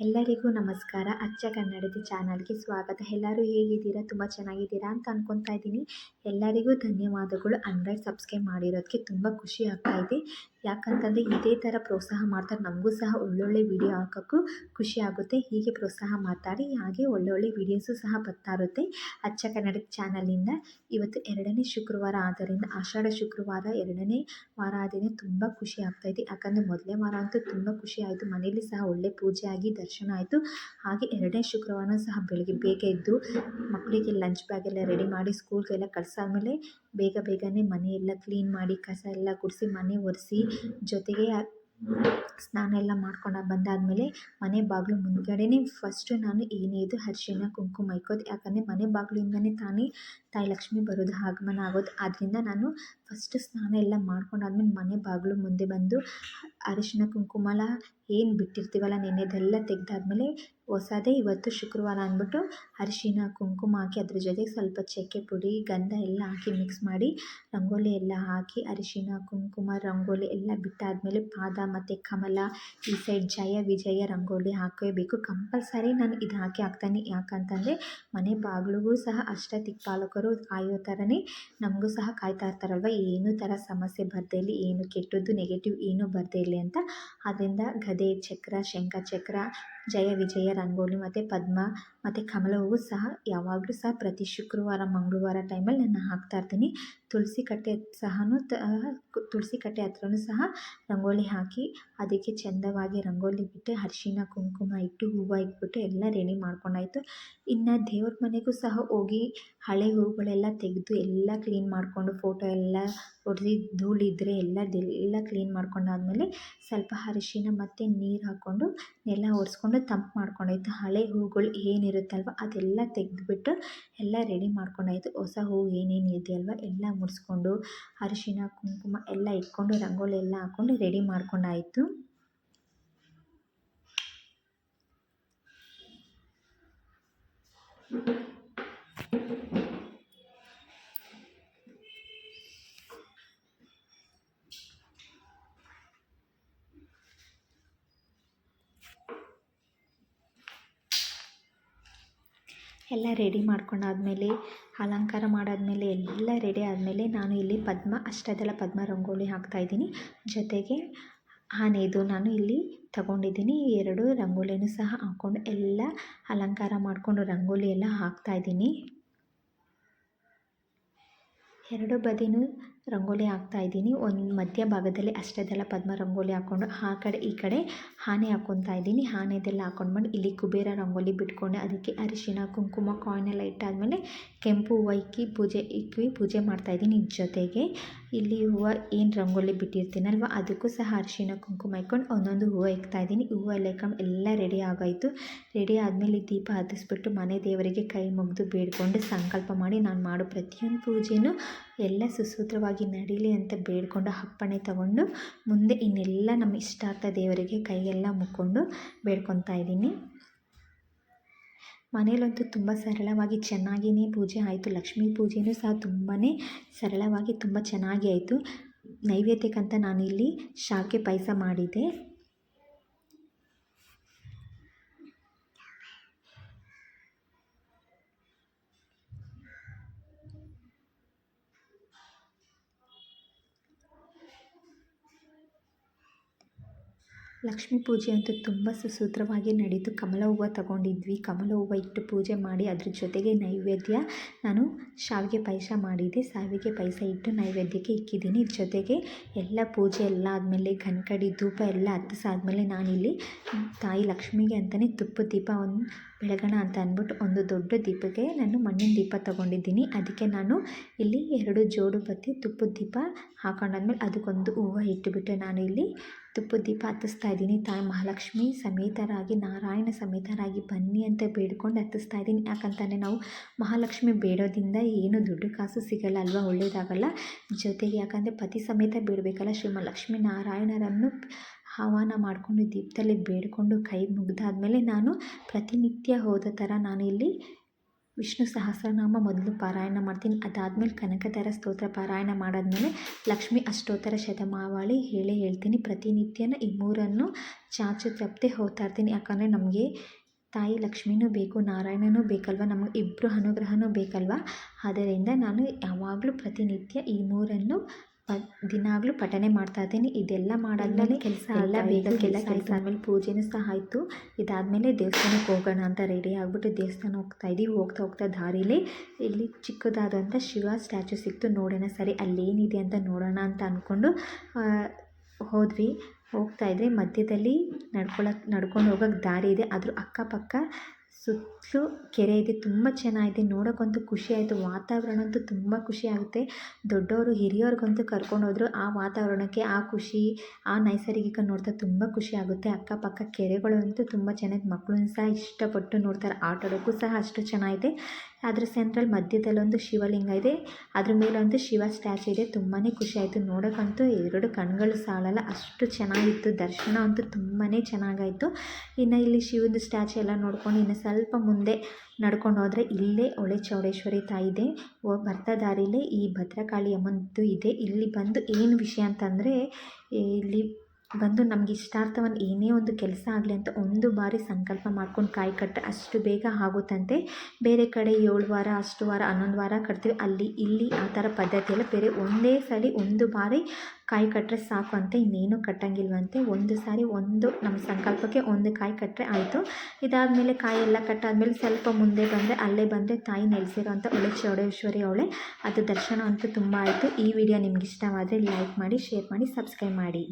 ಎಲ್ಲರಿಗೂ ನಮಸ್ಕಾರ. ಅಚ್ಚ ಕನ್ನಡದ ಚಾನಲ್ಗೆ ಸ್ವಾಗತ. ಎಲ್ಲರೂ ಹೇಗಿದ್ದೀರಾ? ತುಂಬ ಚೆನ್ನಾಗಿದ್ದೀರಾ ಅಂತ ಅಂದ್ಕೊತಾ ಇದ್ದೀನಿ. ಎಲ್ಲರಿಗೂ ಧನ್ಯವಾದಗಳು. ಹಂಡ್ರೆಡ್ ಸಬ್ಸ್ಕ್ರೈಬ್ ಮಾಡಿರೋದಕ್ಕೆ ತುಂಬ ಖುಷಿ ಆಗ್ತಾಯಿದೆ ಯಾಕಂತಂದರೆ ಇದೇ ಥರ ಪ್ರೋತ್ಸಾಹ ಮಾಡ್ತಾರೆ. ನಮಗೂ ಸಹ ಒಳ್ಳೊಳ್ಳೆ ವಿಡಿಯೋ ಹಾಕೋಕ್ಕೂ ಖುಷಿ ಆಗುತ್ತೆ. ಹೀಗೆ ಪ್ರೋತ್ಸಾಹ ಮಾಡ್ತಾರೆ. ಹಾಗೆ ಒಳ್ಳೊಳ್ಳೆ ವಿಡಿಯೋಸು ಸಹ ಬರ್ತಾ ಇರುತ್ತೆ ಅಚ್ಚ ಕನ್ನಡ ಚಾನಲಿಂದ ಇವತ್ತು ಎರಡನೇ ಶುಕ್ರವಾರ ಆದ್ದರಿಂದ ಆಷಾಢ ಶುಕ್ರವಾರ ಎರಡನೇ ವಾರ ಆದ್ದರಿಂದ ತುಂಬ ಖುಷಿ ಆಗ್ತಾಯಿದೆ ಯಾಕಂದರೆ ಮೊದಲೇ ವಾರ ಅಂತೂ ತುಂಬ ಖುಷಿ ಆಯಿತು. ಮನೆಯಲ್ಲಿ ಸಹ ಒಳ್ಳೆ ಪೂಜೆ ಆಗಿ ದರ್ಶನ ಆಯಿತು. ಹಾಗೆ ಎರಡನೇ ಶುಕ್ರವಾರ ಸಹ ಬೆಳಗ್ಗೆ ಬೇಗ ಎದ್ದು ಮಕ್ಕಳಿಗೆ ಲಂಚ್ ಬ್ಯಾಗ್ ಎಲ್ಲ ರೆಡಿ ಮಾಡಿ ಸ್ಕೂಲ್ಗೆಲ್ಲ ಕಳ್ಸಾದ್ಮೇಲೆ ಬೇಗ ಬೇಗನೆ ಮನೆ ಎಲ್ಲ ಕ್ಲೀನ್ ಮಾಡಿ, ಕಸ ಎಲ್ಲ ಗುಡಿಸಿ, ಮನೆ ಒರೆಸಿ, ಜೊತೆಗೆ ಸ್ನಾನ ಎಲ್ಲ ಮಾಡ್ಕೊಂಡು ಬಂದಾದಮೇಲೆ ಮನೆ ಬಾಗಿಲು ಮುಂದ್ಗಡೆನೇ ಫಸ್ಟು ನಾನು ಏನೇ ಇದು ಅರ್ಶಿನ ಕುಂಕುಮ ಇಕ್ಕೋದು. ಯಾಕಂದರೆ ಮನೆ ಬಾಗಿಲಿಂದನೇ ತಾನೇ ತಾಯಿ ಲಕ್ಷ್ಮಿ ಬರೋದು, ಆಗಮನ ಆಗೋದು. ಆದ್ದರಿಂದ ನಾನು ಫಸ್ಟ್ ಸ್ನಾನ ಎಲ್ಲ ಮಾಡ್ಕೊಂಡಾದ್ಮೇಲೆ ಮನೆ ಬಾಗಿಲು ಮುಂದೆ ಬಂದು ಅರಿಶಿನ ಕುಂಕುಮ ಎಲ್ಲ ಏನು ಬಿಟ್ಟಿರ್ತೀವಲ್ಲ, ನೆನೆದೆಲ್ಲ ತೆಗೆದಾದ್ಮೇಲೆ ಹೊಸದೇ ಇವತ್ತು ಶುಕ್ರವಾರ ಅಂದ್ಬಿಟ್ಟು ಅರಿಶಿನ ಕುಂಕುಮ ಹಾಕಿ ಅದ್ರ ಜೊತೆಗೆ ಸ್ವಲ್ಪ ಚಕ್ಕೆ ಪುಡಿ, ಗಂಧ ಎಲ್ಲ ಹಾಕಿ ಮಿಕ್ಸ್ ಮಾಡಿ ರಂಗೋಲಿ ಎಲ್ಲ ಹಾಕಿ ಅರಿಶಿನ, ಕುಂಕುಮ, ರಂಗೋಲಿ ಎಲ್ಲ ಬಿಟ್ಟಾದಮೇಲೆ ಪಾದ ಮತ್ತು ಕಮಲ, ಈ ಸೈಡ್ ಜಯ, ವಿಜಯ ರಂಗೋಲಿ ಹಾಕಬೇಕು ಕಂಪಲ್ಸರಿ ನಾನು ಇದು ಹಾಕಿ ಹಾಕ್ತಾನೆ. ಯಾಕಂತಂದರೆ ಮನೆ ಬಾಗಿಲಿಗೂ ಸಹ ಅಷ್ಟ ದಿಕ್ಪಾಲಕರು ಕಾಯೋ ಥರನೇ ನಮಗೂ ಸಹ ಕಾಯ್ತಾ ಇರ್ತಾರಲ್ವ? ಏನೂ ಥರ ಸಮಸ್ಯೆ ಬರದೇ ಇರಲಿ ಏನು ಕೆಟ್ಟದ್ದು ನೆಗೆಟಿವ್ ಏನೂ ಬರದೇ ಇರಲಿ ಅಂತ. ಆದ್ದರಿಂದ ಗದೆ, ಚಕ್ರ, ಶಂಖ ಚಕ್ರ ಜಯ ವಿಜಯ ರಂಗೋಲಿ ಮತ್ತು ಪದ್ಮ ಮತ್ತು ಕಮಲ ಹೂವು ಸಹ ಯಾವಾಗಲೂ ಸಹ ಪ್ರತಿ ಶುಕ್ರವಾರ, ಮಂಗಳವಾರ ಟೈಮಲ್ಲಿ ನಾನು ಹಾಕ್ತಾಯಿರ್ತೀನಿ ತುಳಸಿ ಕಟ್ಟೆ ಸಹ ತುಳಸಿ ಕಟ್ಟೆ ಹತ್ರನೂ ಸಹ ರಂಗೋಲಿ ಹಾಕಿ ಅದಕ್ಕೆ ಚಂದವಾಗಿ ರಂಗೋಲಿ ಬಿಟ್ಟು ಅರಿಶಿನ ಕುಂಕುಮ ಇಟ್ಟು ಹೂವು ಇಟ್ಬಿಟ್ಟು ಎಲ್ಲ ರೆಡಿ ಮಾಡ್ಕೊಂಡಾಯಿತು. ಇನ್ನು ದೇವ್ರ ಮನೆಗೂ ಸಹ ಹೋಗಿ ಹಳೆ ಹೂಗಳೆಲ್ಲ ತೆಗೆದು ಎಲ್ಲ ಕ್ಲೀನ್ ಮಾಡಿಕೊಂಡು ಫೋಟೋ ಎಲ್ಲ ಹೊಡೆದು ಧೂಳಿದ್ರೆ ಎಲ್ಲ ಕ್ಲೀನ್ ಮಾಡ್ಕೊಂಡಾದ್ಮೇಲೆ ಸ್ವಲ್ಪ ಅರಿಶಿನ ಮತ್ತು ನೀರು ಹಾಕ್ಕೊಂಡು ನೆಲ ಒರೆಸ್ಕೊಂಡು ತಂಪು ಮಾಡ್ಕೊಂಡಾಯ್ತು. ಹಳೆ ಹೂವುಗಳು ಏನಿರುತ್ತಲ್ವ ಅದೆಲ್ಲ ತೆಗೆದ್ಬಿಟ್ಟು ಎಲ್ಲ ರೆಡಿ ಮಾಡ್ಕೊಂಡಾಯಿತು. ಹೊಸ ಹೂವು ಏನೇನು ಇದೆಯಲ್ವ ಎಲ್ಲ ಮುಡಿಸ್ಕೊಂಡು ಅರಿಶಿನ, ಕುಂಕುಮ ಎಲ್ಲ ಇಟ್ಕೊಂಡು ರಂಗೋಲಿ ಎಲ್ಲ ಹಾಕ್ಕೊಂಡು ರೆಡಿ ಮಾಡ್ಕೊಂಡಾಯಿತು. ಎಲ್ಲ ರೆಡಿ ಮಾಡ್ಕೊಂಡಾದ್ಮೇಲೆ, ಅಲಂಕಾರ ಮಾಡಾದಮೇಲೆ ಎಲ್ಲ ರೆಡಿ ಆದಮೇಲೆ ನಾನು ಇಲ್ಲಿ ಪದ್ಮ ಅಷ್ಟದಳ ಪದ್ಮ ರಂಗೋಲಿ ಹಾಕ್ತಾ ಇದ್ದೀನಿ. ಜೊತೆಗೆ ಆನೆದು ನಾನು ಇಲ್ಲಿ ತಗೊಂಡಿದ್ದೀನಿ. ಎರಡು ರಂಗೋಲಿನೂ ಸಹ ಹಾಕ್ಕೊಂಡು ಎಲ್ಲ ಅಲಂಕಾರ ಮಾಡಿಕೊಂಡು ರಂಗೋಲಿ ಎಲ್ಲ ಹಾಕ್ತಾಯಿದ್ದೀನಿ ಎರಡು ಬದಿನೂ ರಂಗೋಲಿ ಹಾಕ್ತಾ ಇದ್ದೀನಿ. ಒಂದು ಮಧ್ಯ ಭಾಗದಲ್ಲಿ ಅಷ್ಟೇದೆಲ್ಲ ಪದ್ಮ ರಂಗೋಲಿ ಹಾಕ್ಕೊಂಡು ಆ ಕಡೆ ಈ ಕಡೆ ಆನೆ ಹಾಕ್ಕೊತಾ ಇದ್ದೀನಿ. ಆನೆದೆಲ್ಲ ಹಾಕ್ಕೊಂಡ್ಬಂದು ಇಲ್ಲಿ ಕುಬೇರ ರಂಗೋಲಿ ಬಿಟ್ಕೊಂಡೆ. ಅದಕ್ಕೆ ಅರಿಶಿಣ, ಕುಂಕುಮ ಕಾಯಿನ್ ಎಲ್ಲ ಇಟ್ಟಾದಮೇಲೆ ಕೆಂಪು ಹೂವು ಇಕ್ಕಿ ಪೂಜೆ ಇಕ್ಕಿ ಪೂಜೆ ಮಾಡ್ತಾಯಿದ್ದೀನಿ ಜೊತೆಗೆ. ಇಲ್ಲಿ ಹೂವು ಏನು ರಂಗೋಲಿ ಬಿಟ್ಟಿರ್ತೀನಲ್ವ ಅದಕ್ಕೂ ಸಹ ಅರಿಶಿಣ, ಕುಂಕುಮ ಇಟ್ಕೊಂಡು ಒಂದೊಂದು ಹೂವು ಇಕ್ತಾಯಿದ್ದೀನಿ ಹೂವು ಎಲ್ಲ ಇಕ್ಕೊಂಡು ಎಲ್ಲ ರೆಡಿ ಆಗೋಯಿತು. ರೆಡಿ ಆದಮೇಲೆ ದೀಪ ಹತ್ತಿಸ್ಬಿಟ್ಟು ಮನೆ ದೇವರಿಗೆ ಕೈ ಮುಗಿದು ಬೇಡಿಕೊಂಡು ಸಂಕಲ್ಪ ಮಾಡಿ ನಾನು ಮಾಡೋ ಪ್ರತಿಯೊಂದು ಪೂಜೆಯೂ ಎಲ್ಲ ಸುಸೂತ್ರವಾಗಿ ನಡೀಲಿ ಅಂತ ಬೇಡಿಕೊಂಡು ಅಪ್ಪಣೆ ತಗೊಂಡು ಮುಂದೆ ಇನ್ನೆಲ್ಲ ನಮ್ಮ ಇಷ್ಟಾರ್ಥ ದೇವರಿಗೆ ಕೈಯೆಲ್ಲ ಮುಕ್ಕೊಂಡು ಬೇಡ್ಕೊತಾ ಇದ್ದೀನಿ. ಮನೆಯಲ್ಲಂತೂ ತುಂಬ ಸರಳವಾಗಿ ಚೆನ್ನಾಗಿಯೇ ಪೂಜೆ ಆಯಿತು. ಲಕ್ಷ್ಮೀ ಪೂಜೆಯೂ ಸಹ ತುಂಬಾ ಸರಳವಾಗಿ ತುಂಬ ಚೆನ್ನಾಗಿ ಆಯಿತು. ನೈವೇದ್ಯಕ್ಕಂತ ನಾನಿಲ್ಲಿ ಶಾವಿಗೆ ಪಾಯಸ ಮಾಡಿದ್ದೆ. ಲಕ್ಷ್ಮೀ ಪೂಜೆ ಅಂತೂ ತುಂಬ ಸುಸೂತ್ರವಾಗಿ ನಡೀತು ಕಮಲ ಹೂವು ತಗೊಂಡಿದ್ವಿ. ಕಮಲ ಹೂವು ಇಟ್ಟು ಪೂಜೆ ಮಾಡಿ ಅದ್ರ ಜೊತೆಗೆ ನೈವೇದ್ಯ ನಾನು ಶಾವಿಗೆ ಪಾಯಸ ಮಾಡಿದ್ದೆ. ಶಾವಿಗೆ ಪಾಯಸ ಇಟ್ಟು ನೈವೇದ್ಯಕ್ಕೆ ಇಕ್ಕಿದ್ದೀನಿ. ಜೊತೆಗೆ ಎಲ್ಲ ಪೂಜೆ ಎಲ್ಲ ಆದಮೇಲೆ ಗನ್ಕಡಿ ಧೂಪ ಎಲ್ಲ ಹತ್ತಿಸಾದ್ಮೇಲೆ ನಾನಿಲ್ಲಿ ತಾಯಿ ಲಕ್ಷ್ಮಿಗೆ ಅಂತಲೇ ತುಪ್ಪ ದೀಪ ಒಂದು ಬೆಳಗೋಣ ಅಂತ ಅಂದ್ಬಿಟ್ಟು ಒಂದು ದೊಡ್ಡ ದೀಪಕ್ಕೆ ನಾನು ಮಣ್ಣಿನ ದೀಪ ತೊಗೊಂಡಿದ್ದೀನಿ. ಅದಕ್ಕೆ ನಾನು ಇಲ್ಲಿ ಎರಡು ಜೋಡು ಬತ್ತಿ ತುಪ್ಪದ ದೀಪ ಹಾಕೊಂಡಾದ್ಮೇಲೆ ಅದಕ್ಕೊಂದು ಹೂವು ಇಟ್ಟುಬಿಟ್ಟು ನಾನು ಇಲ್ಲಿ ತುಪ್ಪದ ದೀಪ ಹತ್ತಿಸ್ತಾ ಇದ್ದೀನಿ. ತಾಯಿ ಮಹಾಲಕ್ಷ್ಮಿ ಸಮೇತರಾಗಿ, ನಾರಾಯಣ ಸಮೇತರಾಗಿ ಬನ್ನಿ ಅಂತ ಬೇಡ್ಕೊಂಡು ಹತ್ತಿಸ್ತಾ ಇದ್ದೀನಿ. ಯಾಕಂತಂದರೆ ನಾವು ಮಹಾಲಕ್ಷ್ಮಿ ಬೇಡೋದ್ರಿಂದ ಏನು ದುಡ್ಡು ಕಾಸು ಸಿಗಲ್ಲ ಅಲ್ವಾ? ಒಳ್ಳೆಯದಾಗಲ್ಲ ಜೊತೆಗೆ ಯಾಕಂದರೆ ಪತಿ ಸಮೇತ ಬೇಡಬೇಕಲ್ಲ ಶ್ರೀ ಮಹಾಲಕ್ಷ್ಮಿ ನಾರಾಯಣರನ್ನು ಆಹ್ವಾನ ಮಾಡಿಕೊಂಡು ದೀಪದಲ್ಲಿ ಬೇಡಿಕೊಂಡು ಕೈ ಮುಗಿದಾದ್ಮೇಲೆ ನಾನು ಪ್ರತಿನಿತ್ಯ ಹೋದ ಥರ ನಾನು ಇಲ್ಲಿ ವಿಷ್ಣು ಸಹಸ್ರನಾಮ ಮೊದಲು ಪಾರಾಯಣ ಮಾಡ್ತೀನಿ. ಅದಾದಮೇಲೆ ಕನಕದಾರ ಸ್ತೋತ್ರ ಪಾರಾಯಣ ಮಾಡಾದಮೇಲೆ ಲಕ್ಷ್ಮೀ ಅಷ್ಟೋತ್ತರ ಶತಮಾವಳಿ ಹೇಳಿ ಹೇಳ್ತೀನಿ. ಪ್ರತಿನಿತ್ಯನ ಈ ಮೂರನ್ನು ಚಾಚು ತಪ್ಪದೆ ಹೋಗ್ತಾ ಇರ್ತೀನಿ. ಯಾಕಂದರೆ ನಮಗೆ ತಾಯಿ ಲಕ್ಷ್ಮಿನೂ ಬೇಕು, ನಾರಾಯಣನೂ ಬೇಕಲ್ವ? ನಮಗೆ ಇಬ್ಬರು ಅನುಗ್ರಹನೂ ಬೇಕಲ್ವ? ಆದ್ದರಿಂದ ನಾನು ಯಾವಾಗಲೂ ಪ್ರತಿನಿತ್ಯ ಈ ಮೂರನ್ನು ಪ ದಿನಾಗಲೂ ಪಠನೆ ಮಾಡ್ತಾ ಇದ್ದೀನಿ. ಇದೆಲ್ಲ ಮಾಡಾದ್ಮೇಲೆ ಕೆಲಸ ಎಲ್ಲ ಬೇಗ ಕೆಲಸ ಕೆಲಸ ಆದಮೇಲೆ ಪೂಜೆನೂ ಸಹ ಆಯಿತು. ಇದಾದಮೇಲೆ ದೇವಸ್ಥಾನಕ್ಕೆ ಹೋಗೋಣ ಅಂತ ರೆಡಿ ಆಗಿಬಿಟ್ಟು ದೇವಸ್ಥಾನ ಹೋಗ್ತಾ ಇದ್ದೀವಿ. ಹೋಗ್ತಾ ಹೋಗ್ತಾ ದಾರಿಲಿ ಇಲ್ಲಿ ಚಿಕ್ಕದಾದಂಥ ಶಿವ ಸ್ಟ್ಯಾಚು ಸಿಕ್ತು. ನೋಡೋಣ ಸರಿ ಅಲ್ಲೇನಿದೆ ಅಂತ ನೋಡೋಣ ಅಂತ ಅಂದ್ಕೊಂಡು ಹೋದ್ವಿ. ಹೋಗ್ತಾ ಇದ್ದರೆ ಮಧ್ಯದಲ್ಲಿ ನಡ್ಕೊಳಕ್ಕೆ ನಡ್ಕೊಂಡು ಹೋಗೋಕ್ಕೆ ದಾರಿ ಇದೆ. ಅದ್ರ ಅಕ್ಕಪಕ್ಕ ಸುತ್ತಲೂ ಕೆರೆ ಇದೆ, ತುಂಬ ಚೆನ್ನಾಗಿದೆ. ನೋಡೋಕ್ಕಂತೂ ಖುಷಿ ಆಯಿತು. ವಾತಾವರಣ ಅಂತೂ ತುಂಬ ಖುಷಿ ಆಗುತ್ತೆ. ದೊಡ್ಡವರು ಹಿರಿಯವ್ರಿಗಂತೂ ಕರ್ಕೊಂಡು ಹೋದ್ರು ಆ ವಾತಾವರಣಕ್ಕೆ, ಆ ಖುಷಿ, ಆ ನೈಸರ್ಗಿಕ ನೋಡ್ತಾ ತುಂಬ ಖುಷಿ ಆಗುತ್ತೆ. ಅಕ್ಕಪಕ್ಕ ಕೆರೆಗಳು ಅಂತೂ ತುಂಬ ಚೆನ್ನಾಗಿ ಮಕ್ಕಳನ್ನು ಸಹ ಇಷ್ಟಪಟ್ಟು ನೋಡ್ತಾರೆ. ಆಟ ಆಡೋಕ್ಕೂ ಸಹ ಅಷ್ಟು ಚೆನ್ನಾಗಿದೆ. ಅದ್ರ ಸೆಂಟ್ರಲ್ ಮಧ್ಯದಲ್ಲೊಂದು ಶಿವಲಿಂಗ ಇದೆ. ಅದ್ರ ಮೇಲೊಂದು ಶಿವ ಸ್ಟ್ಯಾಚು ಇದೆ. ತುಂಬಾ ಖುಷಿ ಆಯಿತು. ನೋಡೋಕ್ಕಂತೂ ಎರಡು ಕಣ್ಗಳು ಸಾಲಲ್ಲ. ಅಷ್ಟು ಚೆನ್ನಾಗಿತ್ತು. ದರ್ಶನ ಅಂತೂ ತುಂಬಾ ಚೆನ್ನಾಗಾಯಿತು. ಇನ್ನು ಇಲ್ಲಿ ಶಿವದ ಸ್ಟ್ಯಾಚು ಎಲ್ಲ ನೋಡ್ಕೊಂಡು ಇನ್ನು ಸ್ವಲ್ಪ ಮುಂದೆ ನಡ್ಕೊಂಡು ಹೋದರೆ ಇಲ್ಲೇ ಹೊಳೆ ಚೌಡೇಶ್ವರಿ ತಾಯಿ ಇದೆ. ಬರ್ತಾ ದಾರಿಲೇ ಈ ಭದ್ರಕಾಳಿ ಅಮ್ಮನದ್ದು ಇದೆ. ಇಲ್ಲಿ ಬಂದು ಏನು ವಿಷಯ ಅಂತಂದರೆ, ಇಲ್ಲಿ ಬಂದು ನಮ್ಗೆ ಇಷ್ಟಾರ್ಥವನ್ನು ಏನೇ ಒಂದು ಕೆಲಸ ಆಗಲಿ ಅಂತ ಒಂದು ಬಾರಿ ಸಂಕಲ್ಪ ಮಾಡ್ಕೊಂಡು ಕಾಯಿ ಕಟ್ಟರೆ ಅಷ್ಟು ಬೇಗ ಆಗುತ್ತಂತೆ. ಬೇರೆ ಕಡೆ ಏಳು ವಾರ, ಅಷ್ಟು ವಾರ, ಹನ್ನೊಂದು ವಾರ ಕಟ್ತೀವಿ. ಅಲ್ಲಿ ಇಲ್ಲಿ ಆ ಥರ ಪದ್ಧತಿ ಎಲ್ಲ ಬೇರೆ ಒಂದೇ ಸಲ ಒಂದು ಬಾರಿ ಕಾಯಿ ಕಟ್ಟರೆ ಸಾಕು ಅಂತ ಇನ್ನೇನು ಕಟ್ಟಂಗಿಲ್ವಂತೆ. ಒಂದು ಸಾರಿ ಒಂದು ನಮ್ಮ ಸಂಕಲ್ಪಕ್ಕೆ ಒಂದು ಕಾಯಿ ಕಟ್ಟರೆ ಆಯಿತು. ಇದಾದಮೇಲೆ ಕಾಯಿ ಎಲ್ಲ ಕಟ್ಟಾದಮೇಲೆ ಸ್ವಲ್ಪ ಮುಂದೆ ಬಂದರೆ, ಅಲ್ಲೇ ಬಂದರೆ ತಾಯಿ ನೆಲೆಸಿರೋ ಅಂಥ ಒಳ್ಳೆ ಚೌಡೇಶ್ವರಿ ಅವಳೆ. ಅದು ದರ್ಶನ ಅಂತೂ ತುಂಬ ಆಯಿತು. ಈ ವಿಡಿಯೋ ನಿಮ್ಗೆ ಇಷ್ಟವಾದರೆ ಲೈಕ್ ಮಾಡಿ, ಶೇರ್ ಮಾಡಿ, ಸಬ್ಸ್ಕ್ರೈಬ್ ಮಾಡಿ.